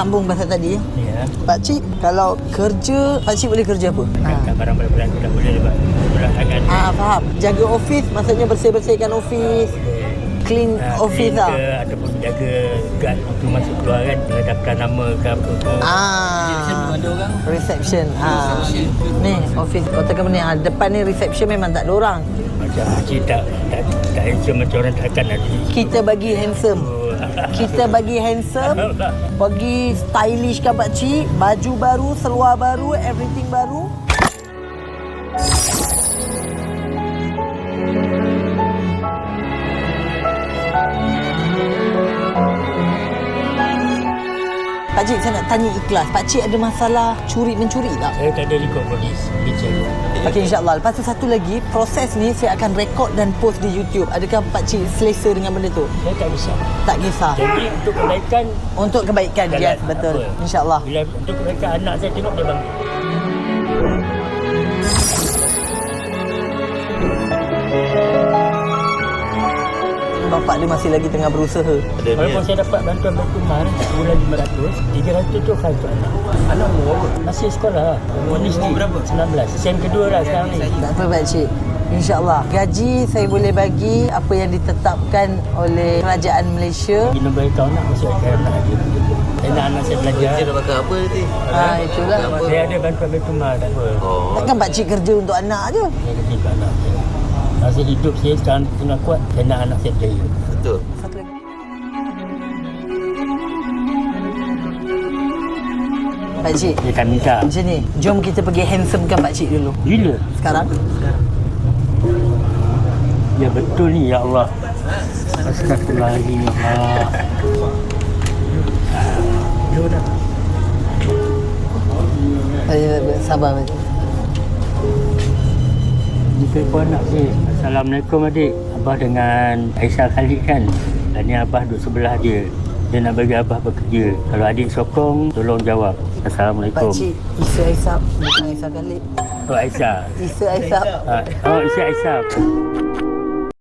sambung pasal tadi. Ya. Pakcik, kalau kerja, pakcik boleh kerja apa? Ha. Kan barang tu dah boleh bulan tangan. Ah, faham. Jaga office, maksudnya bersih-bersihkan office. Clean Ah, office clean lah. ke, ataupun jaga guard waktu masuk keluar kan dengan daftar nama ke apa ke. Ah, reception. Ah. Ni office Kota Kemenang. Ah, depan ni reception memang tak ada orang. Macam Haji tak tak tak handsome macam orang takkan nanti. Kita bagi handsome. Kita bagi handsome, bagi stylish kan Pak Cik, baju baru, seluar baru, everything baru. Pak Cik, saya nak tanya ikhlas. Pak Cik ada masalah curi-mencuri tak? Saya tak ada rekod polis. Okey insyaAllah. Lepas tu satu lagi, proses ni saya akan rekod dan post di YouTube. Adakah Pak Cik selesa dengan benda tu? Saya tak bisa. Tak kisah. Jadi untuk kebaikan Untuk kebaikan, jalan. yes, betul. Apa? InsyaAllah. Bila untuk kebaikan anak saya tengok dia bangkit. Bapak dia masih lagi tengah berusaha. Walaupun saya dapat bantuan bantuan mahal sebulan 500, 300 tu kan untuk anak. Anak umur apa? Masih sekolah. Umur universiti. berapa? 19. Sem kedua lah sekarang ni. Tak apa Pak Cik. InsyaAllah. Gaji saya boleh bagi apa yang ditetapkan oleh kerajaan Malaysia. Bina beritahu anak masih akan dia. Saya nak anak saya belajar. Kerja dah pakai apa nanti? Ha, itulah. Saya ada bantuan mahal tak apa. Oh. Takkan Pak Cik kerja untuk anak je. Saya kerja untuk anak Rasa hidup saya sekarang tengah kuat, saya nak anak saya berjaya. Betul. Satu lagi. Pak Cik, Dia akan minta. macam ni. Jom kita pergi handsomekan Pak Cik dulu. Bila? Sekarang. Ya betul ni ya Allah. Astagfirullahaladzim ya Allah. Jom dah. Eh, Sabar Pak Ni telefon anak saya. Assalamualaikum adik. Abah dengan Aisyah Khalid kan. Dan ni Abah duduk sebelah dia. Dia nak bagi Abah bekerja. Kalau adik sokong, tolong jawab. Assalamualaikum. Pak Cik, Isa Aisyah. Bukan Aisyah Khalid. Oh Aisyah. Isa Aisyah. Ha, oh Aisyah Aisyah.